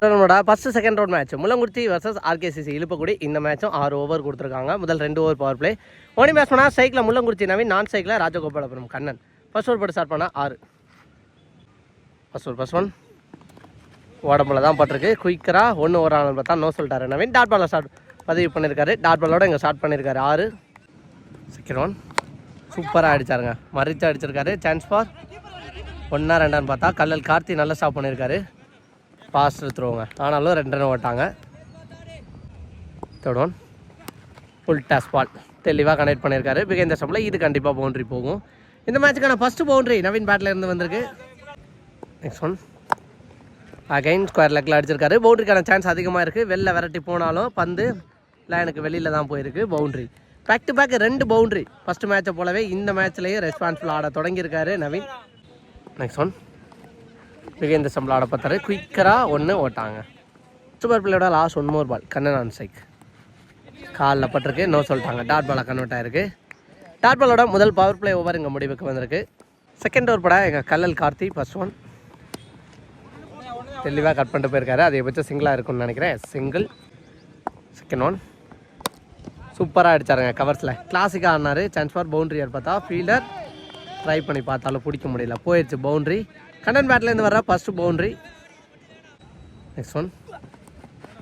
நம்மளோட first second round match Mullankurichi versus RKCC Iluppakudi இந்த மேட்சும் ஆறு ஓவர் கொடுத்துருக்காங்க. முதல் ரெண்டு ஓவர் பவர் பிளே ஓனி மேட்ச் பண்ணால் சைக்கிளில் முள்ளங்குறிச்சி நவீன் நான் சைக்கிளில் ராஜகோபாலபுரம் கண்ணன். ஃபர்ஸ்ட் ஓவர் போட்டு ஸ்டார்ட் பண்ணால் ஆறு. ஃபர்ஸ்ட் ஓவர் ஃபர்ஸ்ட் ஒன் உடம்புல தான் பட்டிருக்கு. குயிக்கராக ஒன்று ஓவர் ஆனல் பார்த்தா நோ சொல்லிட்டாரு நவீன். டாட் பாலில் ஸ்டார்ட் பதிவு பண்ணியிருக்காரு டாட் பாலோட இங்கே ஸ்டார்ட் பண்ணியிருக்காரு ஆறு. செகண்ட் ஒன் சூப்பராக அடித்தாருங்க மறித்து அடிச்சிருக்காரு. சான்ஸ் ஃபார் ஒன்றா ரெண்டான்னு பார்த்தா கல்லல் கார்த்தி நல்லா ஸ்டாப் பண்ணியிருக்காரு ஃபாஸ்ட் த்ரோங்க ஆனாலும் ரெண்டு run ஓட்டாங்க. Third one full toss ball தெளிவாக கனெக்ட் பண்ணியிருக்காரு பிகேந்தர் சம்பளம் இது கண்டிப்பாக பவுண்டரி போகும். இந்த மேட்சுக்கான ஃபஸ்ட்டு பவுண்ட்ரி நவீன் பேட்டில் இருந்து வந்திருக்கு. நெக்ஸ்ட் ஒன் அகைன் ஸ்கொயர் லெக்கில் அடிச்சிருக்காரு. பவுண்டரிக்கான சான்ஸ் அதிகமாக இருக்குது வெளில விரட்டி போனாலும் பந்து லைனுக்கு வெளியில் தான் போயிருக்கு பவுண்ட்ரி பேக் டு பேக் ரெண்டு பவுண்ட்ரி ஃபஸ்ட்டு மேட்சை போலவே இந்த மேட்ச்லேயும் ரெஸ்பான்சிபிள் ஆட தொடங்கியிருக்காரு நவீன். நெக்ஸ்ட் ஒன் மிகுந்த சம்பளம் ஆட பார்த்தாரு. குயிக்கராக ஒன்று ஓட்டாங்க. சூப்பர் பிள்ளையோட last one more ball Kannan on சைக் காலில் பட்டிருக்கு. நோ சொல்லிட்டாங்க. டாட் பாலாக கன்வெர்ட் ஆயிருக்கு. டாட் பாலோட முதல் பவர் பிளே ஓவர் இங்கே முடிவுக்கு வந்திருக்கு. செகண்ட் ஓவர் படம் எங்கள் கல்லல் கார்த்தி ஃபர்ஸ்ட் ஒன் தெளிவாக கட் பண்ணிட்டு போயிருக்காரு. அதிகபட்சம் சிங்கிளாக இருக்கும்னு நினைக்கிறேன். சிங்கிள் செகண்ட் ஒன் சூப்பராக அடித்தாருங்க கவர்ஸில் கிளாசிக்காக ஆனார் சான்ஸ் ஃபார் பவுண்ட்ரி பார்த்தா ஃபீல்டர் ட்ரை பண்ணி பார்த்தாலும் பிடிக்க முடியல. போயிடுச்சு பவுண்ட்ரி கண்டன் பேட்லேருந்து வர ஃபஸ்ட்டு பவுண்டரி நெக்ஸ்ட் ஒன்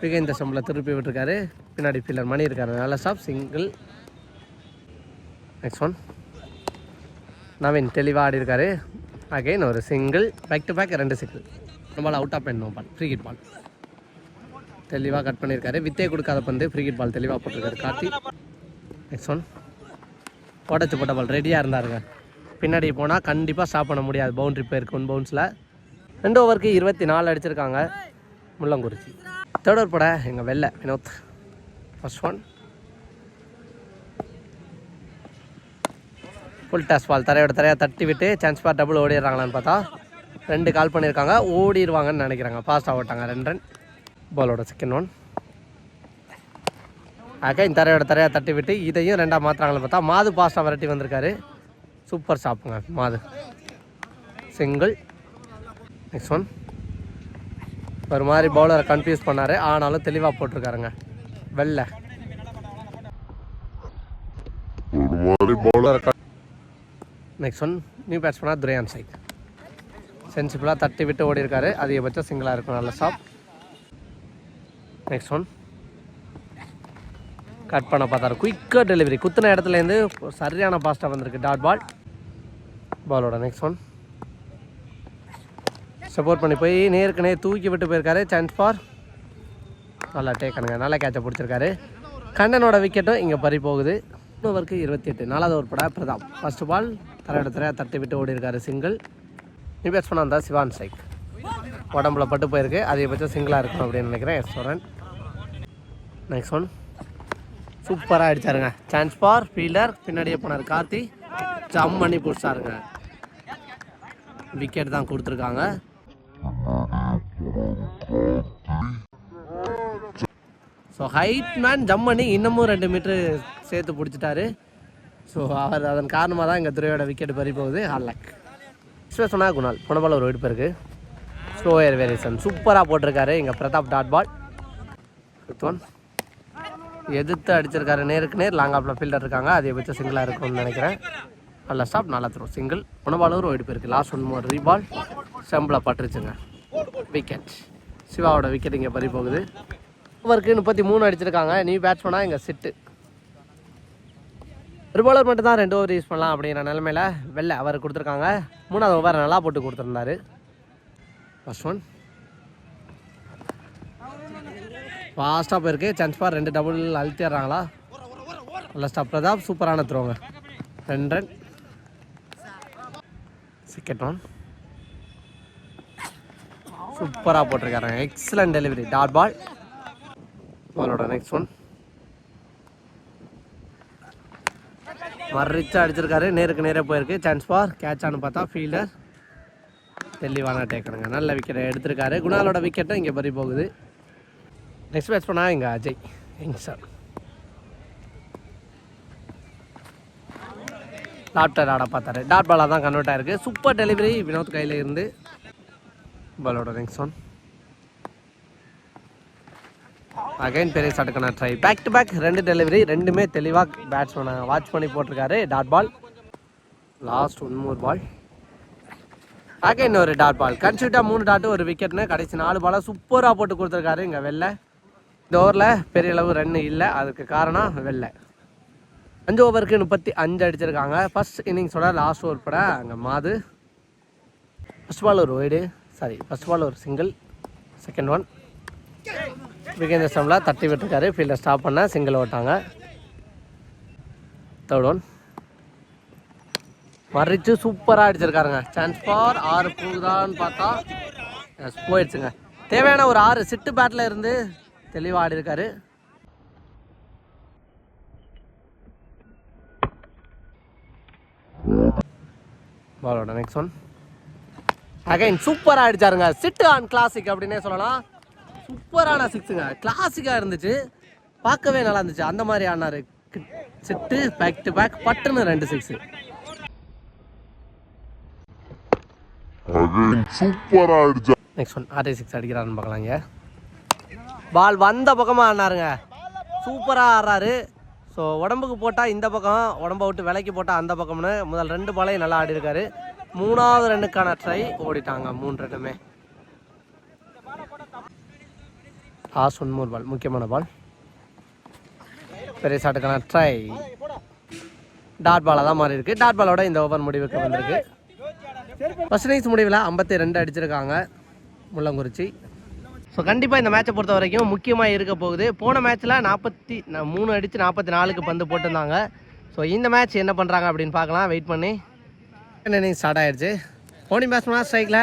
பிகை சம்பளம் திருப்பி விட்டுருக்காரு. பின்னாடி ஃபீல்டர் மணி இருக்காரு. நல்ல stop single next one Naveen தெளிவாக ஆடி இருக்காரு. அகைன் ஒரு சிங்கிள் பேக் டு பேக் ரெண்டு சிங்கிள் ரொம்ப out off no ball free hit ball தெளிவாக கட் பண்ணியிருக்காரு வித்தே கொடுக்காத பந்து ஃப்ரீ கிட் பால் தெளிவாக போட்டிருக்காரு கார்த்தி. நெக்ஸ்ட் ஒன் உடச்சி போட்ட பால் ரெடியாக இருந்தாருங்க. பின்னாடி போனால் கண்டிப்பாக ஸ்டாப் பண்ண முடியாது. பவுண்ட்ரி போயிருக்கு ஒன் பவுன்ஸில் ரெண்டு ஓவருக்கு இருபத்தி நாலு அடிச்சிருக்காங்க. முள்ளங்குறிச்சி தேர்ட் ஓவர் பட எங்கள் வெள்ளை Vinoth. First one full toss ball தரையோட தரையாக தட்டி விட்டு சான்ஸ் பார் டபுள் ஓடிடுறாங்களான்னு பார்த்தா ரெண்டு கால் பண்ணியிருக்காங்க ஓடிடுவாங்கன்னு நினைக்கிறாங்க. ஃபாஸ்ட் ஓட்டாங்க. ரெண்டு ரன் பாலோட செகண்ட் ஒன் அகைன் தரையோட தரையாக தட்டி விட்டு இதையும் ரெண்டாக மாற்றுறாங்கன்னு பார்த்தா மாது பாஸ்ட்டாக விரட்டி வந்திருக்காரு. சூப்பர் ஷாப்புங்க மாது சிங்கிள் நெக்ஸ்ட் ஒன் ஒரு மாதிரி பவுலரை கன்ஃபியூஸ் பண்ணார். ஆனாலும் தெளிவாக போட்டிருக்காருங்க. வெள்ளை. நெக்ஸ்ட் ஒன் நியூ பேட்ஸ்மேனாக துரையான் சைக் சென்சிபிளாக தட்டி விட்டு ஓடி இருக்காரு அதிகபட்சம் சிங்கிளாக இருக்கும். நல்ல ஸ்டாப் நெக்ஸ்ட் ஒன் கட் பண்ண பார்த்தாரு. குயிக்காக டெலிவரி குத்தின இடத்துலேருந்து சரியான பாஸ்ட்டாக வந்திருக்கு. டாட் பால் பாலோட நெக்ஸ்ட் ஒன் சப்போர்ட் பண்ணி போய் நேருக்கு நேர் தூக்கி விட்டு போயிருக்காரு. சான்ஸ் ஃபார் நல்லா டேக்கனுங்க நல்லா கேட்சை பிடிச்சிருக்காரு. கண்ணனோட விக்கெட்டும் இங்கே பறி போகுது. ஓவருக்கு இருபத்தி எட்டு நாலாவது ஓவர் படா பிரதாப். ஃபர்ஸ்ட் பால் தரையோட தரையாக தட்டி விட்டு ஓடி இருக்காரு சிங்கிள் நீ பேட்ஸ் பண்ண சிவான் சைக் உடம்புல பட்டு போயிருக்கு. அதிகபட்சம் சிங்கிளாக இருக்கும் அப்படின்னு நினைக்கிறேன். எஸ் நெக்ஸ்ட் ஒன் சூப்பராக அடித்தாருங்க சான்ஸ் ஃபார் ஃபீல்டர் பின்னாடியே போனார் கார்த்தி. ஜம் பண்ணி பிடிச்சாருங்க. விக்கெட் தான் கொடுத்துருக்காங்க. ஸோ ஹைட் மேன் ஜம் பண்ணி இன்னமும் ரெண்டு மீட்ரு சேர்த்து பிடிச்சிட்டாரு. ஸோ அவர் அதன் காரணமாக தான் எங்கள் துறையோட விக்கெட் பறி போகுது. ஹால் லேக் சொன்னா குணால் போனபால் ஒரு விடுப்பு இருக்குது ஸ்லோ ஏர் வேரியேஷன் சூப்பராக போட்டிருக்காரு எங்கள் பிரதாப் டாட் பால் ஒன் எதிர்த்து அடிச்சிருக்காரு. நேருக்கு நேர் லாங் ஆஃபில் ஃபீல்டர் இருக்காங்க. அதிகபட்சம் சிங்கிளாக இருக்கும்னு நினைக்கிறேன். நல்ல ஸ்டாப் நல்லா த்ரோ சிங்கிள் போன பால் போயிருக்கு. இருக்குது லாஸ்ட் ஒன் மோர் ரீபால் செம்பில் பட்டுருச்சுங்க. விக்கெட் சிவாவோட விக்கெட் இங்கே பறி போகுது. ஓவருக்கு முப்பத்தி மூணு அடிச்சிருக்காங்க. நீ பேட்ஸ்மேனாக எங்கள் சிட்டு ஒரு பவுலர் மட்டும் தான் ரெண்டு ஓவர் யூஸ் பண்ணலாம் அப்படிங்கிற நிலமையில வெளில அவர் கொடுத்துருக்காங்க. மூணாவது ஓவர் நல்லா போட்டு கொடுத்துருந்தாரு. ஃபஸ்ட் ஒன் ஃபாஸ்ட்டாக போயிருக்கு சான்ஸ் ஃபார் ரெண்டு டபுள் அழுத்திடுறாங்களா? நல்ல ஸ்டாப் பிரதாப் சூப்பரான த்ரோங்க ரெண்டு ரன் சிக்கெட் ஒன் சூப்பராக போட்டிருக்காருங்க. எக்ஸலண்ட் டெலிவரி டாட் பால் பாலோட நெக்ஸ்ட் ஒன் மறிச்சு அடிச்சிருக்காரு. நேருக்கு நேரே போயிருக்கு. சான்ஸ் ஃபார் கேட்சானு பார்த்தா ஃபீல்டர் தெளிவான டேக்கனுங்க நல்ல விக்கெட்டை எடுத்திருக்காரு. குணாலோட விக்கெட்டும் இங்கே பறி போகுது. நெக்ஸ்ட் பேட்ச் பண்ணா எங்கள் அஜய் எங்க சார் டாக்டர் ஆட பார்த்தாரு. டாட் பாலாக தான் கன்வெர்ட் ஆயிருக்கு. சூப்பர் டெலிவரி வினோத் கையில் இருந்து. பாலோட நெக்ஸ்ட் ஒன் அகைன் பெரிய சட்டுக்கான ட்ரை பேக் டு பேக் ரெண்டு டெலிவரி ரெண்டுமே தெளிவாக பேட்ஸ்மேனை வாட்ச் பண்ணி போட்டிருக்காரு. Dot ball last one more ball again ஒரு டாட் பால் கன்சியூட்டாக மூணு டாட்டு ஒரு விக்கெட்னு கடைசி நாலு பாலாக சூப்பராக போட்டு கொடுத்துருக்காரு இங்கே வெளில இந்த ஓவரில் பெரிய அளவு ரன் இல்லை. அதுக்கு காரணம் வெளில அஞ்சு ஓவருக்கு முப்பத்தி அஞ்சு அடிச்சிருக்காங்க. ஃபஸ்ட் இன்னிங்ஸோட லாஸ்ட் ஓவர் பட அங்கே மாது. ஃபஸ்ட் பால் ஒரு ஒய்டு சாரி ஃபஸ்ட் பால் ஒரு சிங்கிள் செகண்ட் ஒன் விகேந்திர சம்லா தட்டி விட்டுருக்காரு. ஃபீல்டை ஸ்டாப் பண்ண சிங்கிள் ஓட்டாங்க. தேர்ட் ஒன் மறிச்சு சூப்பராக அடிச்சிருக்காருங்க. சான்ஸ் ஃபார் ஆறு போகுதான்னு பார்த்தா போயிடுச்சுங்க. தேவையான ஒரு ஆறு சிட்டு பேட்டில் இருந்து தெளிவாக ஆடி இருக்காரு பாலோட நெக்ஸ்ட் ஒன் அகைன் சூப்பராக அடிச்சாருங்க சிட்டு ஆன் கிளாசிக் அப்படின்னே சொல்லலாம். சூப்பரான சிக்ஸுங்க கிளாசிக்காக இருந்துச்சு. பார்க்கவே நல்லா இருந்துச்சு. அந்த மாதிரி ஆனாரு. சிட்டு பேக் டு பேக் பட்டுன்னு ரெண்டு சிக்ஸு அகைன் சூப்பரா அடிச்சா நெக்ஸ்ட் ஒன் ஆர்டி சிக்ஸ் அடிக்கிறாருன்னு பார்க்கலாங்க பால் வந்த பக்கமாக ஆடினாருங்க சூப்பராக ஆடுறாரு. ஸோ உடம்புக்கு போட்டால் இந்த பக்கம் உடம்ப விட்டு விலைக்கு போட்டால் அந்த பக்கம்னு முதல் ரெண்டு பாலையும் நல்லா ஆடி இருக்காரு மூணாவது ரன்னுக்கான ட்ரை ஓடிட்டாங்க மூணு ரெண்டுமே லாஸ்ட் ஒன்மூர் பால் முக்கியமான பால். பெரிய சாட்டுக்கான ட்ரை டாட் பாலாக தான் மாறி இருக்கு டாட் பாலோட இந்த ஓவர் முடிவுக்கு வந்திருக்கு. ஃபர்ஸ்ட் இன்னிங்ஸ் முடிவில் ஐம்பத்தி ரெண்டு அடிச்சிருக்காங்க. முள்ளங்குறிச்சி. ஸோ கண்டிப்பாக இந்த மேட்சை பொறுத்த வரைக்கும் முக்கியமாக இருக்க போகுது. போன மேட்ச்சில் நாற்பத்தி மூணு அடித்து நாற்பத்தி நாலுக்கு பந்து போட்டிருந்தாங்க. ஸோ இந்த மேட்ச் என்ன பண்ணுறாங்க அப்படின்னு பார்க்கலாம். வெயிட் பண்ணி. இன்னிங் ஸ்டார்ட் ஆயிடுச்சு போனி பேட்ஸ்மேன் ஸ்ட்ரைக்கில்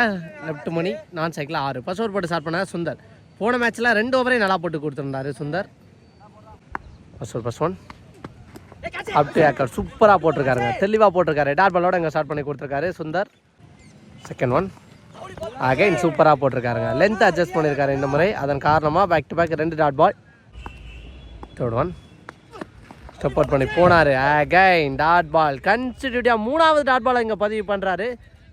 லெஃப்ட் மணி நான் ஸ்ட்ரைக்கில் ஆறு. ஃபர்ஸ்ட் ஓவர் போட்டு ஸ்டார்ட் பண்ண சுந்தர். போன மேட்ச்சில் ரெண்டு ஓவரையும் நல்லா போட்டு கொடுத்துருந்தாரு Sundar. First over first one up to yorker சூப்பராக போட்டிருக்காருங்க. தெளிவாக போட்டிருக்காரு. டாட் பாலோட இங்கே ஸ்டார்ட் பண்ணி கொடுத்துருக்காரு சுந்தர். செகண்ட் ஒன் அகைன் சூப்பராக போட்டிருக்காருங்க. லென்த் அட்ஜஸ்ட் பண்ணியிருக்காரு இந்த முறை. அதன் காரணமாக பேக் டு பேக் ரெண்டு dot ball third one step out பண்ணி போனார். அகைன் டாட் பால் கன்சிடியூட்டியாக மூணாவது டாட் பாலை இங்கே பதிவு பண்ணுறாரு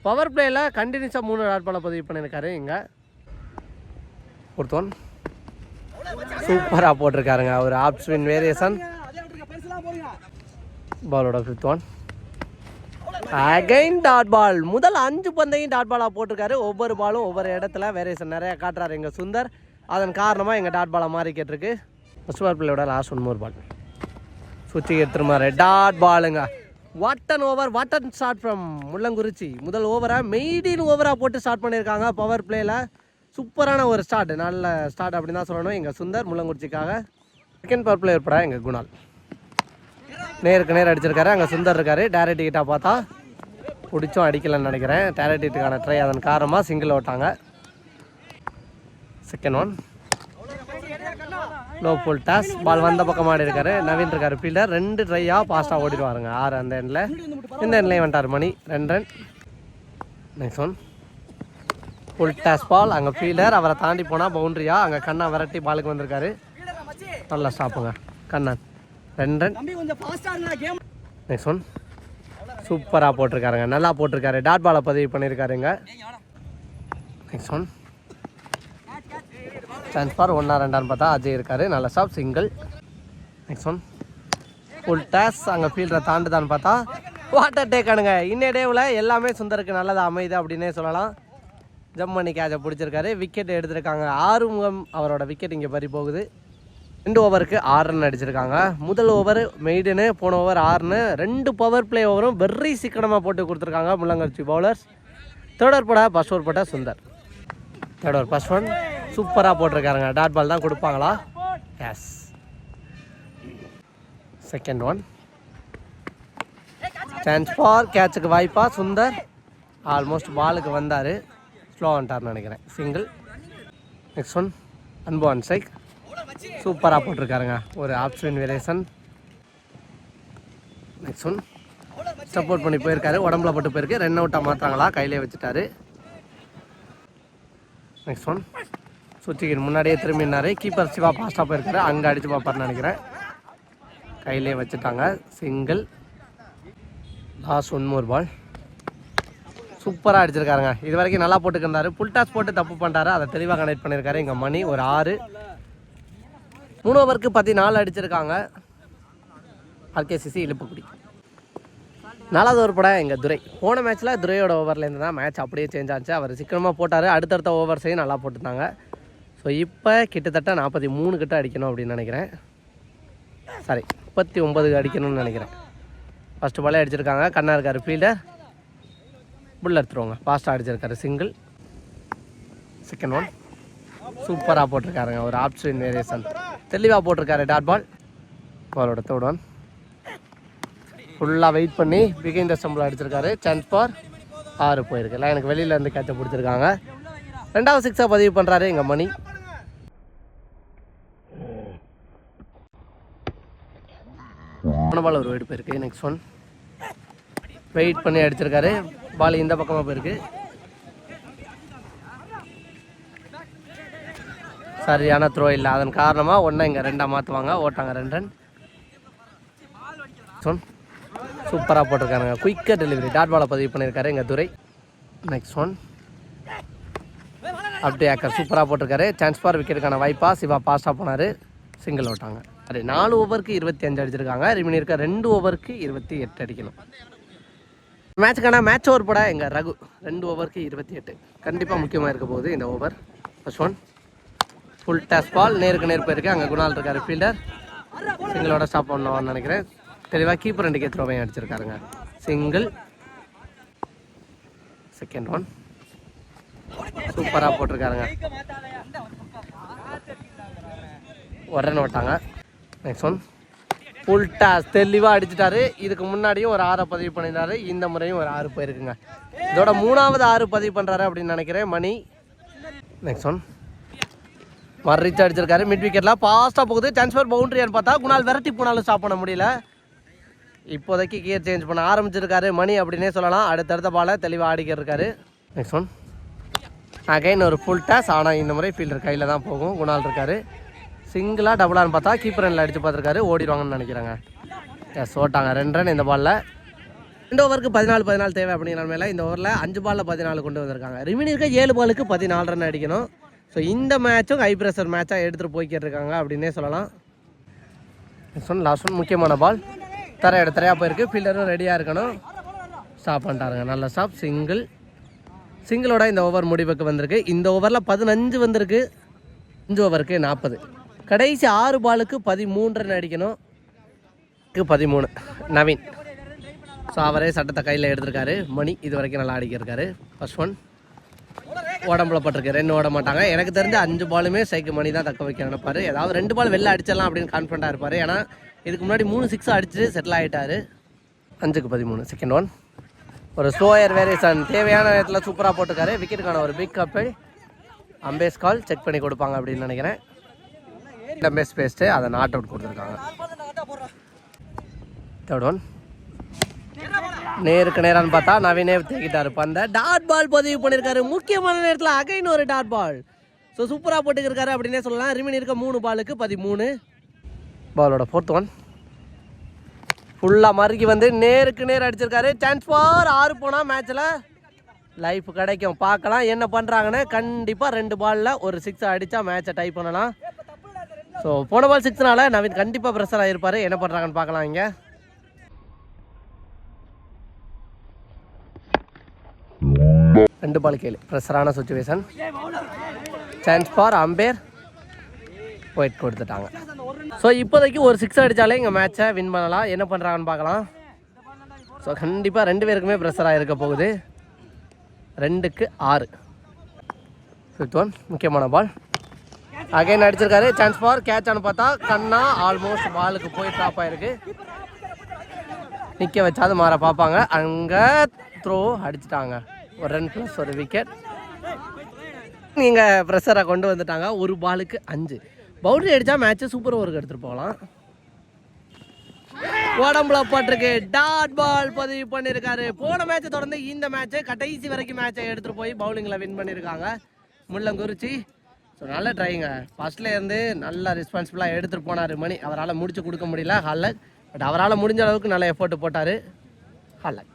பவர் பிளேயில் கண்டினியூஸாக மூணு டாட் பாலை பதிவு பண்ணியிருக்காரு இங்கே. ஃபோர்த் ஒன் சூப்பராக போட்டிருக்காருங்க. ஒரு ஆப்ஸ்வின் வேரியேஷன் பாலோட fifth one again dot ball முதல் அஞ்சு பந்தையும் டாட் பாலாக போட்டிருக்காரு. ஒவ்வொரு பாலும் ஒவ்வொரு இடத்துல வேரியேஷன் நிறைய காட்டுறாரு எங்கள் சுந்தர். அதன் காரணமாக எங்கள் டாட் பாலை மாறி கேட்டிருக்கு ஃபஸ்ட் பால் பிள்ளையோட லாஸ்ட் ஒன் மோர் பால் சுற்றி எடுத்துருமாரு டாட் பாலுங்க what an over what an start from Mullankurichi. முதல் ஓவராக மெய்டின் ஓவராக போட்டு ஸ்டார்ட் பண்ணியிருக்காங்க பவர் பிளேயில் சூப்பரான ஒரு ஸ்டார்ட் நல்ல ஸ்டார்ட் அப்படின்னு தான் சொல்லணும் எங்கள் சுந்தர் முள்ளங்குறிச்சிக்காக. செகண்ட் பவர் பிளேயர் படா எங்கள் குணால். நேருக்கு நேர் அடிச்சிருக்காரு. அங்கே சுந்தர் இருக்காரு. டேரக்ட் கிட்ட பார்த்தா பிடிச்சும் அடிக்கலன்னு நினைக்கிறேன். டேரக்ட் ஹிட்டுக்கான ட்ரை அதன் காரணமாக single ஓட்டாங்க second one no full toss ball வந்த பக்கம் ஆடி இருக்காரு. நவீன் இருக்காரு. ஃபீல்டர் ரெண்டு ட்ரையாக ஃபாஸ்ட்டாக ஓடிடுவாருங்க. ஆறு அந்த எண்ணில் இந்த எண்ணிலையும் வந்துட்டார் மணி. ரெண்டு run next one full toss ball அங்கே ஃபீல்டர் அவரை தாண்டி போனால் பவுண்ட்ரியா அங்கே கண்ணா விரட்டி பாலுக்கு வந்திருக்காரு. நல்லா ஸ்டாப்புங்க கண்ணன் ரெண்டு ரன் நெக்ஸ்ட் ஒன் சூப்பராக போட்டிருக்காருங்க. நல்லா போட்டிருக்காரு. டாட் பாலை பதிவு பண்ணியிருக்காருங்க நெக்ஸ்ட் ஒன் சான்ஸ் ஃபார் ஒன்றா ரெண்டான்னு பார்த்தா அஜய் இருக்காரு. நல்ல stop single next one full toss அங்கே ஃபீல்டரை தாண்டுதான்னு பார்த்தா வாட்டர் டேக்கானுங்க இன்னே டேவில் எல்லாமே சுந்தருக்கு நல்லது அமையுது அப்படின்னே சொல்லலாம். ஜம் பண்ணி கேட்சை பிடிச்சிருக்காரு. விக்கெட் எடுத்திருக்காங்க. ஆறுமுகம் அவரோட விக்கெட் இங்கே பறி போகுது. ரெண்டு ஓவருக்கு ஆறு ரன் அடிச்சிருக்காங்க. முதல் ஓவர் மெய்டனு போன ஓவர் ஆறுன்னு ரெண்டு பவர் பிளே ஓவரும் வெரி சிக்கனமாக போட்டு கொடுத்துருக்காங்க முள்ளங்கரிச்சி பவுலர்ஸ் தேர்டர் போட ஃபஸ்ட் ஓவர் போட்ட சுந்தர் தேர்ட் ஃபஸ்ட் ஒன் சூப்பராக போட்டிருக்காருங்க. டாட் பால் தான் கொடுப்பாங்களா? Yes second one chance for கேட்சுக்கு வாய்ப்பா சுந்தர். ஆல்மோஸ்ட் பாலுக்கு வந்தார். ஸ்லோ வந்துட்டார்னு நினைக்கிறேன். சிங்கிள் நெக்ஸ்ட் ஒன் அன்பு ஒன் சைக் சூப்பராக போட்டிருக்காருங்க. ஒரு option variation next one support பண்ணி போயிருக்காரு. உடம்புல போட்டு போயிருக்கு. ரன் அவுட்டாக மாற்றாங்களா கையிலே வச்சுட்டாரு. நெக்ஸ்ட் ஒன் சுற்றிக்கு முன்னாடியே திரும்பினார். கீப்பர் சிவா ஃபாஸ்ட்டாக போயிருக்காரு. அங்கே அடித்து பார்ப்பார்னு நினைக்கிறேன். கையிலே வச்சுட்டாங்க. Single last one more ball சூப்பராக அடிச்சிருக்காருங்க. இது வரைக்கும் நல்லா போட்டுக்கிருந்தாரு புல் டாஸ் போட்டு தப்பு பண்ணிட்டாரு. அதை தெளிவாக கனெக்ட் பண்ணியிருக்காரு. இங்கே மணி ஒரு ஆறு. மூணு ஓவருக்கு பதினாலு அடிச்சிருக்காங்க. ஆர்கேசிசி இழுப்புக்குடி நாலாவது ஓவர் படம் எங்கள் துரை. போன மேட்ச்சில் துரையோட ஓவர்லேருந்து தான் மேட்ச் அப்படியே சேஞ்ச் ஆச்சு. அவர் சீக்கிரமாக போட்டார். அடுத்தடுத்த ஓவர்ஸையும் நல்லா போட்டுருந்தாங்க. ஸோ இப்போ கிட்டத்தட்ட நாற்பத்தி மூணு கிட்ட அடிக்கணும் அப்படின்னு நினைக்கிறேன். சாரி முப்பத்தி ஒம்பது அடிக்கணும்னு நினைக்கிறேன். ஃபஸ்ட்டு பாலே அடிச்சிருக்காங்க. கண்ணா இருக்கார் ஃபீல்டர் புல் எடுத்துருவாங்க. ஃபாஸ்ட்டாக அடிச்சிருக்காரு. சிங்கிள் செகண்ட் ஒன் சூப்பராக போட்டிருக்காருங்க. ஒரு ஆப்ஷன் வேரியேஷன் தெளிவாக போட்டிருக்காரு டாட் பால். பாலோட தேர்ட் ஃபுல்லாக வெயிட் பண்ணி பிகைன் சம்பளம் அடிச்சிருக்காரு. சான்ஸ் ஃபார் ஆறு போயிருக்கு. இல்லை எனக்கு வெளியில் இருந்து கேட்ச பிடிச்சிருக்காங்க. ரெண்டாவது சிக்ஸாக பதிவு பண்ணுறாரு எங்கள் மணி. போன பால் ஒரு வெயிட் போயிருக்கு. நெக்ஸ்ட் ஒன் வெயிட் பண்ணி அடிச்சிருக்காரு. பால் இந்த பக்கமாக போயிருக்கு. சரியான த்ரோ இல்லை. அதன் காரணமாக ஒன்றை இங்கே ரெண்டாக மாற்றுவாங்க ஓட்டாங்க ரெண்டு ரன் சூப்பராக போட்டிருக்காருங்க குயிக்காக டெலிவரி டாட் பாலை பதிவு பண்ணியிருக்காரு எங்கள் துரை. நெக்ஸ்ட் ஒன் அப்படியே ஏக்கர் சூப்பராக போட்டிருக்காரு. சான்ஸ் ஃபார் விக்கெட்டுக்கான வாய்ப்பாக சிவா பாஸ்டாக போனார். சிங்கிள் ஓட்டாங்க. அது நாலு ஓவருக்கு இருபத்தி அஞ்சு அடிச்சிருக்காங்க. ரிமினி இருக்க ரெண்டு ஓவருக்கு இருபத்தி எட்டு அடிக்கணும். மேட்சுக்கான மேட்ச் ஓவர் போட எங்கள் ரகு. ரெண்டு ஓவருக்கு இருபத்தி எட்டு. கண்டிப்பாக முக்கியமாக இருக்க போகுது இந்த over first one full toss ball நேருக்கு நேர் போயிருக்கு. அங்கே குணால் இருக்கார் ஃபீல்டர் சிங்கிளோட ஸ்டாப் பண்ணுவான்னு நினைக்கிறேன். தெளிவாக கீப்பர் ரெண்டு த்ரோவையும் அடிச்சிருக்காருங்க. சிங்கிள் செகண்ட் ஒன் சூப்பராக போட்டிருக்காருங்க. உடனே விட்டாங்க. நெக்ஸ்ட் ஒன் ஃபுல் டாஸ் தெளிவாக அடிச்சிட்டாரு. இதுக்கு முன்னாடியும் ஒரு ஆறை பதிவு பண்ணியிருந்தாரு. இந்த முறையும் ஒரு ஆறு போயிருக்குங்க. இதோட மூணாவது ஆறு பதிவு பண்ணுறாரு அப்படின்னு நினைக்கிறேன் மணி. நெக்ஸ்ட் ஒன் மர்ரிச்சு அடிச்சிருக்காரு. மிட் விக்கெட்லாம் ஃபாஸ்ட்டாக போகுது. ட்ரான்ஸ்ஃபர் பவுண்டரியான்னு பார்த்தா குணால் விரட்டி போனாலும் ஸ்டாப் பண்ண முடியல. இப்போதைக்கு கியர் சேஞ்ச் பண்ண ஆரம்பிச்சிருக்காரு மணி அப்படின்னே சொல்லலாம். அடுத்தடுத்த பாலை தெளிவாக ஆடிக்கிட்டு இருக்காரு. நெக்ஸ்ட் ஒன் அகைன் ஒரு ஃபுல் டேஸ் ஆனால் இந்த முறை ஃபீல்டர் கையில் தான் போகும். குணால் இருக்காரு. சிங்கிளாக டபுளான்னு பார்த்தா கீப்பர் ரனில் அடித்து பார்த்துருக்காரு. ஓடிடுவாங்கன்னு நினைக்கிறாங்க. எஸ் ஓட்டாங்க. ரெண்டு ரன் இந்த பாலில் ரெண்டு ஓவருக்கு பதினாலு பதினாலு தேவை அப்படிங்கிற மேலே இந்த ஓவரில் அஞ்சு பாலில் பதினாலு கொண்டு வந்திருக்காங்க. ரிமினி இருக்க ஏழு பாலுக்கு பதினாலு ரன் அடிக்கணும். ஸோ இந்த மேட்சும் ஹை ப்ரெஷர் மேட்சாக எடுத்துகிட்டு போய்கிட்டு இருக்காங்க அப்படின்னே சொல்லலாம். நெக்ஸ்ட் ஒன் லாஸ்ட் ஒன் முக்கியமான பால் தர இட தரையாக போயிருக்கு. ஃபீல்டரும் ரெடியாக இருக்கணும். ஸ்டாப் பண்ணிட்டாருங்க. நல்ல ஸ்டாப் சிங்கிள் சிங்கிளோட இந்த ஓவர் முடிவுக்கு வந்திருக்கு. இந்த ஓவரில் பதினஞ்சு வந்திருக்கு. அஞ்சு ஓவருக்கு நாற்பது கடைசி ஆறு பாலுக்கு பதிமூன்று அடிக்கணும். பதிமூணு. நவீன். ஸோ அவரே சட்டத்தை கையில் எடுத்திருக்காரு. மணி இது வரைக்கும் நல்லா அடிக்கிருக்காரு ஃபர்ஸ்ட் ஒன் உடம்புல பட்டிருக்கு. ரெண்டு ஓட மாட்டாங்க. எனக்கு தெரிஞ்ச அஞ்சு பாலுமே சைக்கு மணி தான் தக்க வைக்க நினைப்பாரு ஏதாவது ரெண்டு பால் வெளில அடிச்சிடலாம் அப்படின்னு கான்ஃபிடண்டாக இருப்பார். ஏன்னா இதுக்கு முன்னாடி மூணு சிக்ஸ் அடிச்சு செட்டில் ஆகிட்டாரு அஞ்சுக்கு பதிமூணு. செகண்ட் ஒன் ஒரு ஸ்லோயர் வேரியேஷன் தேவையான நேரத்தில் சூப்பராக போட்டுக்காரு. விக்கெட்டுக்கான ஒரு பிக் கப்பை அம்பேஸ் கால் செக் பண்ணி கொடுப்பாங்க அப்படின்னு நினைக்கிறேன். அம்பேஸ் பேஸ்ட்டு அதை நாட் அவுட் கொடுத்துருக்காங்க. தேர்ட் ஒன் நேருக்கு நேரான்னு பார்த்தா நவீனே தேக்கிட்டாரு. பந்த டாட் பால் பதிவு பண்ணியிருக்காரு முக்கியமான நேரத்தில் அகைன் ஒரு டாட் பால் ஸோ சூப்பராக போட்டுக்கிருக்காரு அப்படின்னே சொல்லலாம். ரிமினி இருக்க மூணு பாலுக்கு பதிமூணு. பாலோட ஃபோர்த் ஒன் ஃபுல்லாக மறுக்கி வந்து நேருக்கு நேர் அடிச்சிருக்காரு. சான்ஸ் ஃபார் ஆறு போனால் மேட்ச்சில் லைஃப் கிடைக்கும். பார்க்கலாம் என்ன பண்ணுறாங்கன்னு கண்டிப்பாக ரெண்டு பாலில் ஒரு சிக்ஸ் அடித்தா மேட்சை டை பண்ணலாம். ஸோ போன பால் சிக்ஸ்னால நவீன் கண்டிப்பாக ப்ரெஷர் ஆகிருப்பார் என்ன பண்ணுறாங்கன்னு பார்க்கலாம் இங்கே. ரெண்டு பால் கேளு. ப்ரெஷரான சுச்சுவேஷன் சான்ஸ் ஃபார் அம்பேர் போயிட் கொடுத்துட்டாங்க. ஸோ இப்போதைக்கு ஒரு சிக்ஸ் அடித்தாலே இங்கே மேட்சை வின் பண்ணலாம். என்ன பண்ணுறாங்கன்னு பார்க்கலாம். ஸோ கண்டிப்பாக ரெண்டு பேருக்குமே ப்ரெஷராக இருக்க போகுது. ரெண்டுக்கு ஆறு. ஃபிஃப்த் ஒன் முக்கியமான பால் அகைன் அடிச்சிருக்காரு. சான்ஸ் ஃபார் கேட்சானு பார்த்தா கண்ணா ஆல்மோஸ்ட் பாலுக்கு போய் ட்ராப் ஆயிருக்கு. நிற்க வச்சாது மாற பார்ப்பாங்க. அங்கே த்ரோ அடிச்சிட்டாங்க. ஒரு ரன் ப்ளஸ் ஒரு விக்கெட் நீங்கள் ப்ரெஷரை கொண்டு வந்துட்டாங்க. ஒரு பாலுக்கு அஞ்சு. பவுண்டரி அடித்தா மேட்ச்சு சூப்பர் ஓவருக்கு எடுத்துகிட்டு போகலாம். உடம்புல போட்டிருக்கு. டாட் பால் பதிவு பண்ணியிருக்காரு போன மேட்சை தொடர்ந்து இந்த மேட்ச்சை கடைசி வரைக்கும் மேட்சை எடுத்துகிட்டு போய் பவுலிங்கில் வின் பண்ணியிருக்காங்க முள்ளங்குறிச்சி. ஸோ நல்ல ட்ரைங்க ஃபஸ்ட்லேருந்து நல்லா நல்ல ரெஸ்பான்சிபிளாக எடுத்துகிட்டு போனார் மணி. அவரால் முடிச்சு கொடுக்க முடியல ஹாலில் பட் அவரால் முடிஞ்ச அளவுக்கு நல்ல எஃபோர்ட் போட்டார் ஹாலில்